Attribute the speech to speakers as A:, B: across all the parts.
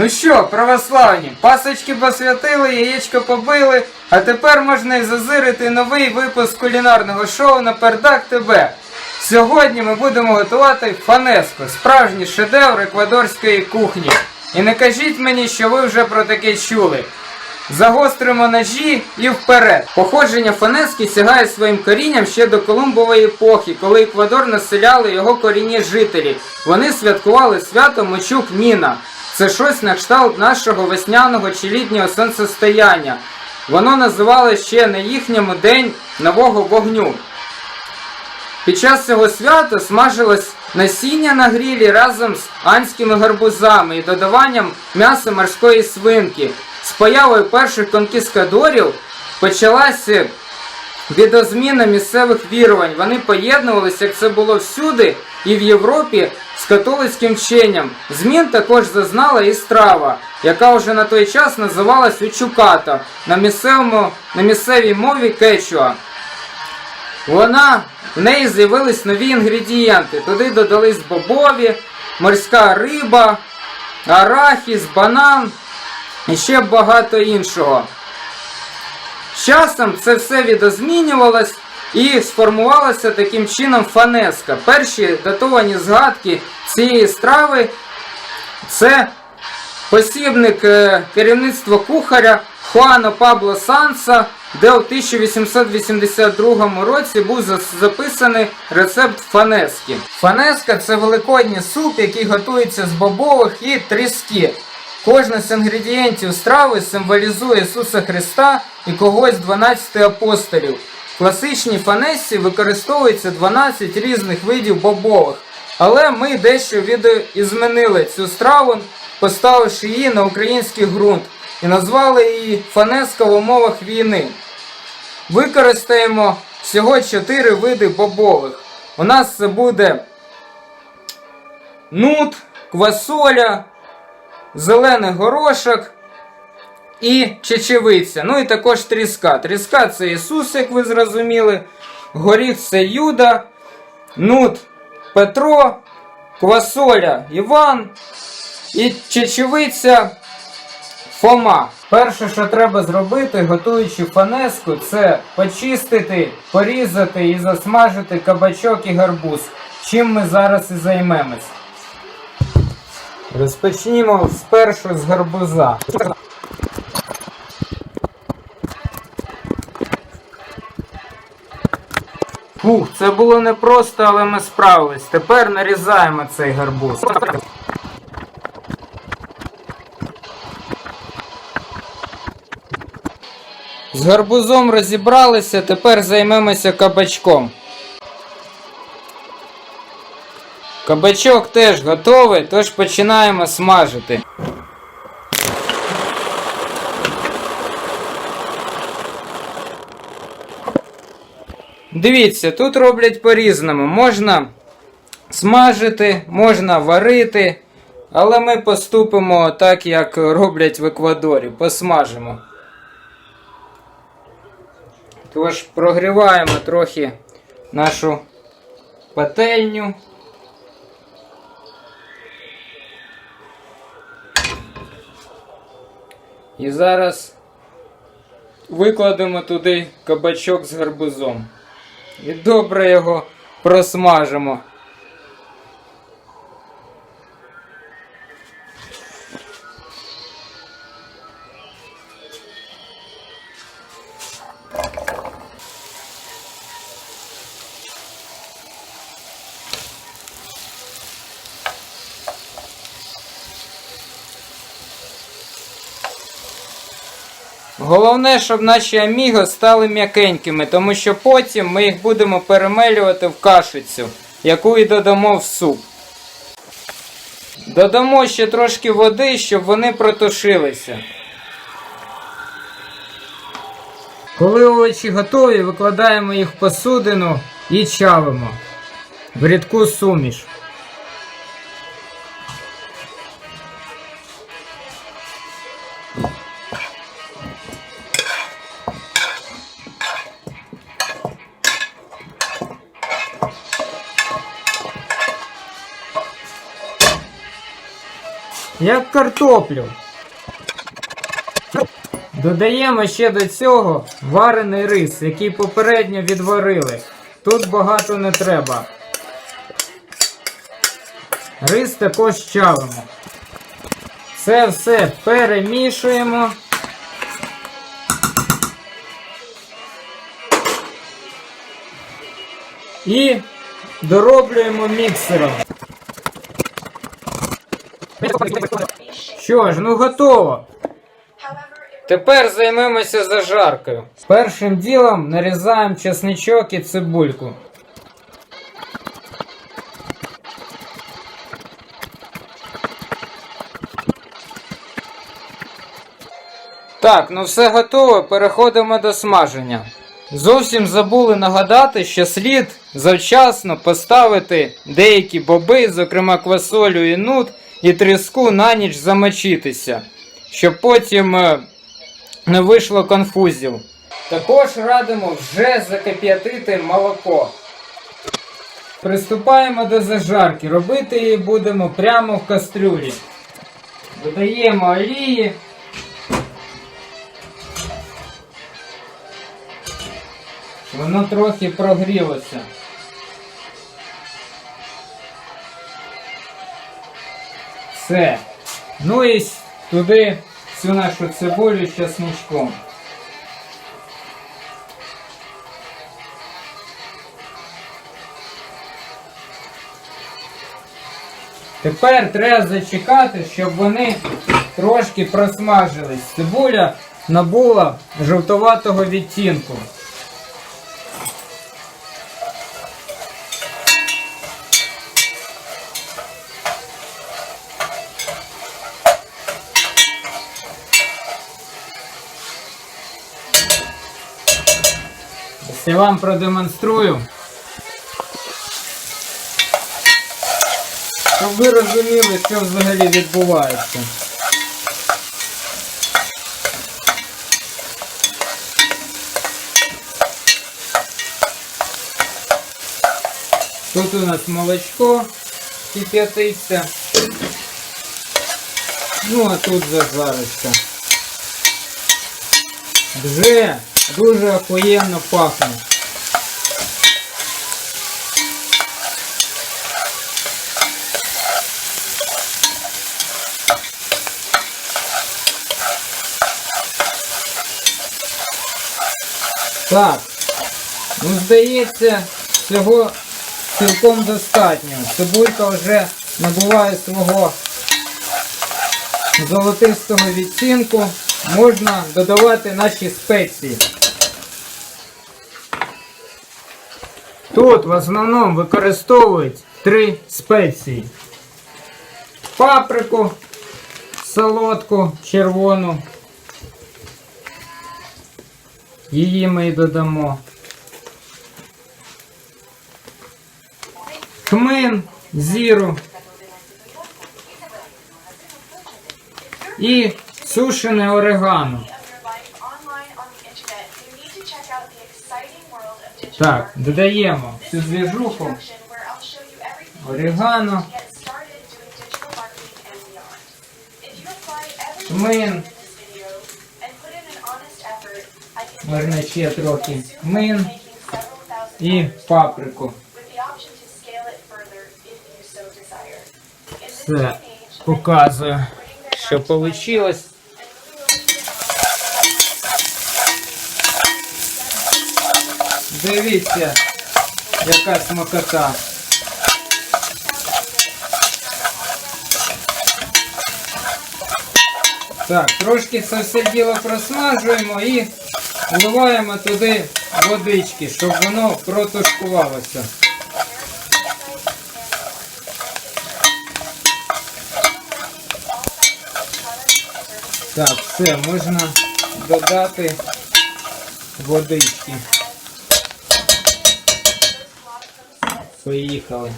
A: Ну що, православні, пасочки посвятили, яєчко побили, а тепер можна і зазирити новий випуск кулінарного шоу на Пердак ТБ. Сьогодні ми будемо готувати фанеско, справжній шедевр еквадорської кухні. І не кажіть мені, що ви вже про таке чули. Загостримо ножі і вперед. Походження фанески сягає своїм корінням ще до Колумбової епохи, коли Еквадор населяли його корінні жителі. Вони святкували свято Мочук Ніна. Це щось на кшталт нашого весняного чи літнього сонцестояння. Воно називали ще на їхньому день нового вогню. Під час цього свята смажилось насіння на грілі разом з анськими гарбузами і додаванням м'яса морської свинки. З появою перших конкіскадорів почалася відозміна місцевих вірувань. Вони поєднувалися, як це було всюди, і в Європі з католицьким вченням. Змін також зазнала і страва, яка вже на той час називалась учуката на, місцевому, на місцевій мові кечуа. Вона в неї з'явились нові інгредієнти. Туди додались бобові, морська риба, арахіс, банан і ще багато іншого. З часом це все відозмінювалось і сформувалася таким чином фанеска. Перші датовані згадки цієї страви це посібник е, керівництва кухаря Хуано Пабло Санса, де у 1882 році був записаний рецепт фанески. Фанеска це великодній суп, який готується з бобових і тріски. Кожен з інгредієнтів страви символізує Ісуса Христа і когось з 12 апостолів. В класичній фанесі використовується 12 різних видів бобових. Але ми дещо відозмінили цю страву, поставивши її на український ґрунт і назвали її фанеска в умовах війни. Використаємо всього 4 види бобових. У нас це буде нут, квасоля, зелений горошок і чечевиця. Ну і також тріска. Тріска це Ісус, як ви зрозуміли. Горіх це Юда, нут Петро, квасоля Іван і чечевиця Фома. Перше, що треба зробити, готуючи фанеску, це почистити, порізати і засмажити кабачок і гарбуз. Чим ми зараз і займемось. Розпочнімо спершу з гарбуза. Фух, це було непросто, але ми справились. Тепер нарізаємо цей гарбуз. З гарбузом розібралися, тепер займемося кабачком. Кабачок теж готовий, тож починаємо смажити. Дивіться, тут роблять по-різному. Можна смажити, можна варити, але ми поступимо так, як роблять в Еквадорі. Посмажимо. Тож прогріваємо трохи нашу пательню. І зараз викладемо туди кабачок з гарбузом. І добре його просмажимо. Головне, щоб наші аміго стали м'якенькими, тому що потім ми їх будемо перемелювати в кашицю, яку і додамо в суп. Додамо ще трошки води, щоб вони протушилися. Коли овочі готові, викладаємо їх в посудину і чавимо в рідку суміш. Як картоплю. Додаємо ще до цього варений рис, який попередньо відварили. Тут багато не треба. Рис також чавимо. Це все перемішуємо. І дороблюємо міксером. Що ж, ну готово. Тепер займемося зажаркою. Першим ділом нарізаємо чесничок і цибульку. Так, ну все готово, переходимо до смаження. Зовсім забули нагадати, що слід завчасно поставити деякі боби, зокрема квасолю і нут, і тріску на ніч замочитися, щоб потім е, не вийшло конфузів. Також радимо вже закип'ятити молоко. Приступаємо до зажарки. Робити її будемо прямо в кастрюлі. Додаємо олії. Воно трохи прогрілося. Все. Ну і туди всю нашу цибулю з чесничком. Тепер треба зачекати, щоб вони трошки просмажились. Цибуля набула жовтоватого відтінку. Я вам продемонструю. Щоб ви розуміли, що взагалі відбувається. Тут у нас молочко кип'ятиться. Ну, а тут зажариться. Вже дуже охуєнно пахне. Так, ну здається, цього цілком достатньо. Цибулька вже набуває свого золотистого відтінку. Можна додавати наші спеції. Тут в основному використовують три спеції. Паприку, солодку, червону. Її ми й додамо. Кмин, зіру. І сушене орегано. Так, додаємо цю зв'яжуху, орегано, Кмин. можна трохи кмин і паприку. Все, показую, що вийшло. Дивіться, яка смакота. Так, трошки це все діло просмажуємо і вливаємо туди водички, щоб воно протушкувалося. Так, все, можна додати водички. Поїхали.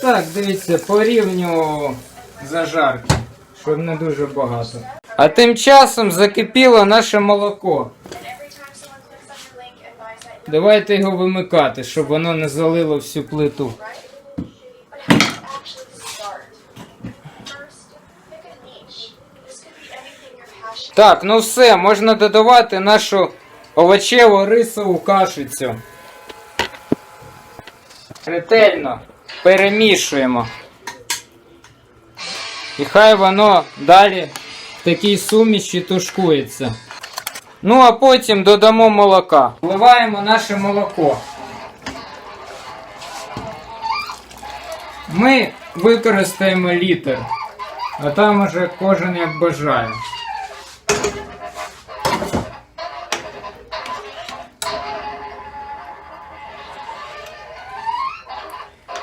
A: Так, дивіться, по рівню зажарки, щоб не дуже багато. А тим часом закипіло наше молоко. Давайте його вимикати, щоб воно не залило всю плиту. Так, ну все, можна додавати нашу овочево рисову кашицю. Ретельно перемішуємо. І хай воно далі в такій суміші тушкується. Ну, а потім додамо молока. Вливаємо наше молоко. Ми використаємо літр, а там уже кожен як бажає.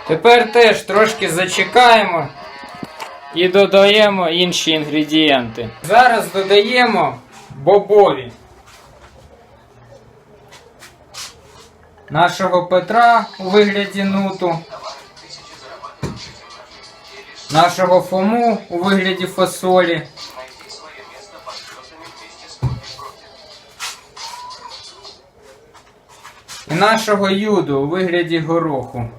A: Тепер теж трошки зачекаємо і додаємо інші інгредієнти. Зараз додаємо бобові. Нашого Петра у вигляді нуту. Нашого Фому у вигляді фасолі. І нашого юду у вигляді гороху.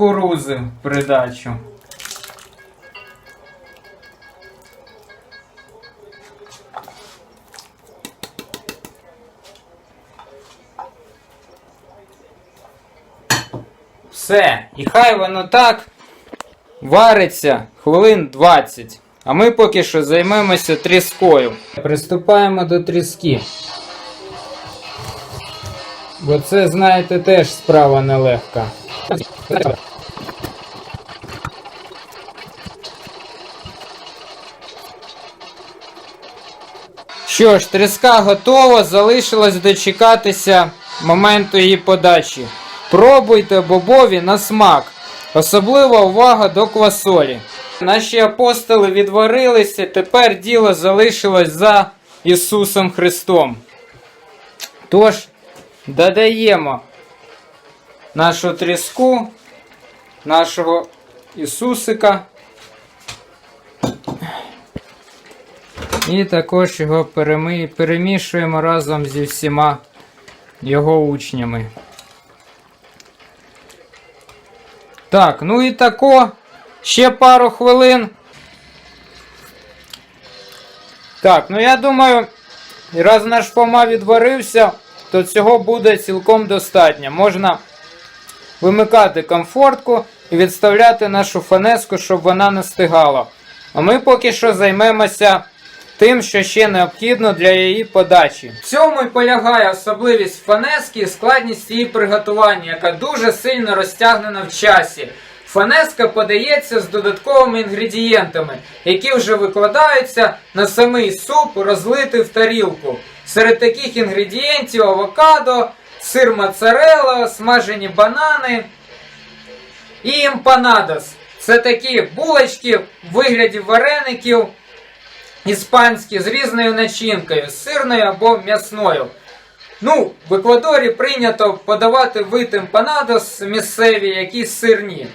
A: Кукурузи в придачу. Все, і хай воно так вариться хвилин 20. А ми поки що займемося тріскою. Приступаємо до тріски. Бо це, знаєте, теж справа нелегка. Що ж, тріска готова, залишилось дочекатися моменту її подачі. Пробуйте бобові на смак. Особлива увага до квасолі. Наші апостоли відварилися, тепер діло залишилось за Ісусом Христом. Тож, додаємо нашу тріску, нашого Ісусика. І також його перемішуємо разом зі всіма його учнями. Так, ну і тако. Ще пару хвилин. Так, ну я думаю, раз наш Фома відварився, то цього буде цілком достатньо. Можна вимикати комфортку і відставляти нашу фанеску, щоб вона не стигала. А ми поки що займемося тим, що ще необхідно для її подачі. В цьому і полягає особливість фанески і складність її приготування, яка дуже сильно розтягнена в часі. Фанеска подається з додатковими інгредієнтами, які вже викладаються на самий суп, розлитий в тарілку. Серед таких інгредієнтів авокадо, сир моцарелла, смажені банани і імпанадос. Це такі булочки в вигляді вареників іспанські з різною начинкою, сирною або м'ясною. Ну, в Еквадорі прийнято подавати вид емпанадос місцеві, які сирні.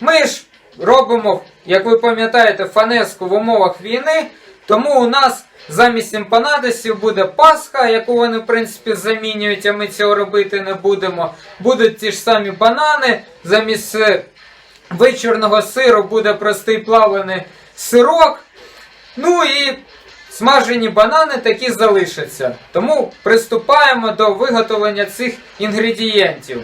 A: Ми ж робимо, як ви пам'ятаєте, фанеску в умовах війни, тому у нас замість емпанадосів буде пасха, яку вони, в принципі, замінюють, а ми цього робити не будемо. Будуть ті ж самі банани, замість е, вичорного сиру буде простий плавлений сирок. Ну і смажені банани такі залишаться. Тому приступаємо до виготовлення цих інгредієнтів.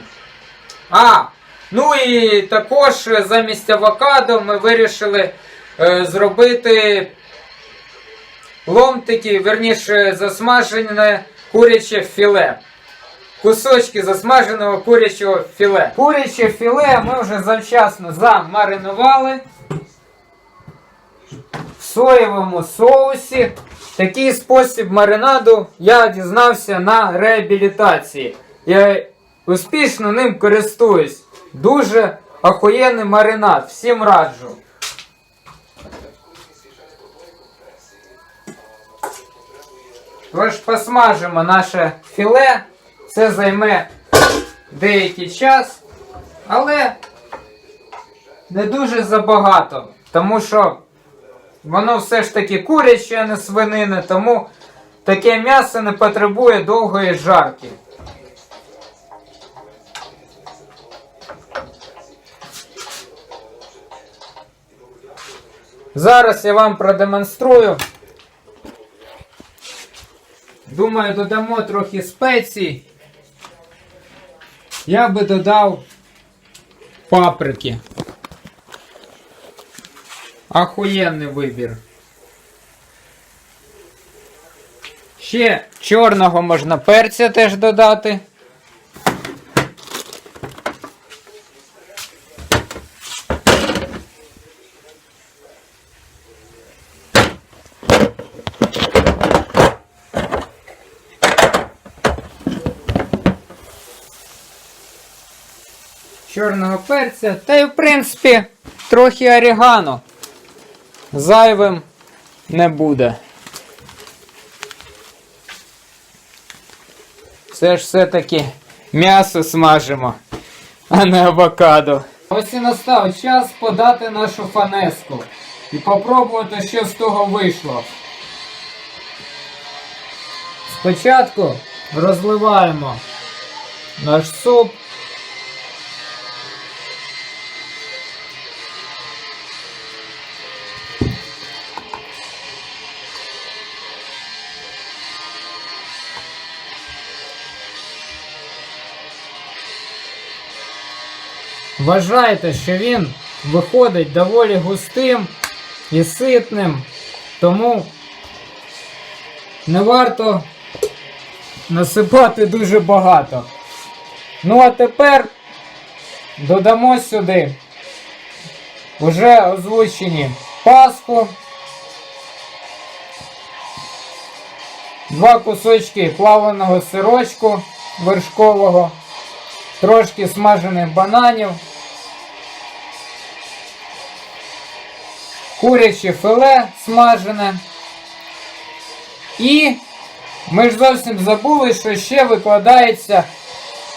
A: А, ну і також замість авокадо ми вирішили е, зробити ломтики, верніше засмажене куряче філе. Кусочки засмаженого курячого філе. Куряче філе ми вже завчасно замаринували соєвому соусі. Такий спосіб маринаду я дізнався на реабілітації. Я успішно ним користуюсь. Дуже охуєнний маринад. Всім раджу. Тож посмажимо наше філе. Це займе деякий час, але не дуже забагато, тому що воно все ж таки куряче, а не свинини, тому таке м'ясо не потребує довгої жарки. Зараз я вам продемонструю. Думаю, додамо трохи спецій. Я би додав паприки. Ахуєнний вибір. Ще чорного можна перця теж додати. чорного перця та й в принципі трохи орегано. Зайвим не буде. Це ж все-таки м'ясо смажимо, а не авокадо. Ось і настав час подати нашу фанеску і попробувати, що з того вийшло. Спочатку розливаємо наш суп. Вважайте, що він виходить доволі густим і ситним, тому не варто насипати дуже багато. Ну а тепер додамо сюди вже озвучені паску, два кусочки плаваного сирочку вершкового трошки смажених бананів, куряче филе смажене. І ми ж зовсім забули, що ще викладається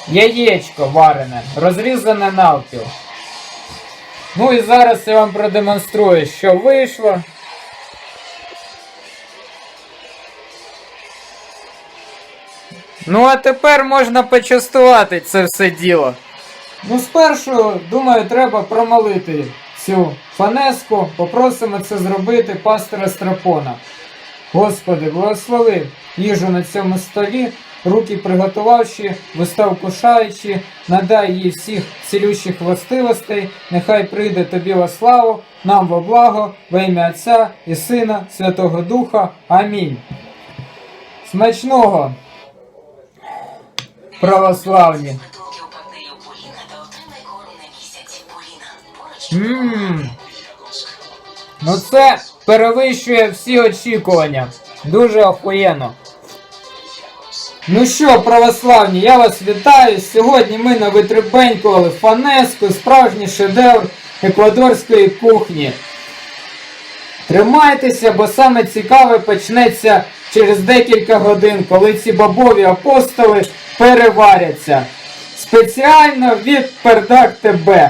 A: яєчко варене, розрізане навпіл. Ну і зараз я вам продемонструю, що вийшло. Ну, а тепер можна почастувати це все діло. Ну, спершу, думаю, треба промолити цю фанеску. Попросимо це зробити пастора Страпона. Господи, благослови їжу на цьому столі, руки приготувавши, вистав кушаючи, надай їй всіх цілющих властивостей, нехай прийде тобі во славу, нам во благо, во ім'я Отця і Сина, Святого Духа. Амінь. Смачного! Православні. Ммм. Ну це перевищує всі очікування. Дуже охуєнно. Ну що, православні, я вас вітаю. Сьогодні ми навитребенькували фанеску, справжній шедевр еквадорської кухні. Тримайтеся, бо саме цікаве почнеться через декілька годин, коли ці бабові апостоли переваряться. Спеціально від Пердак ТБ.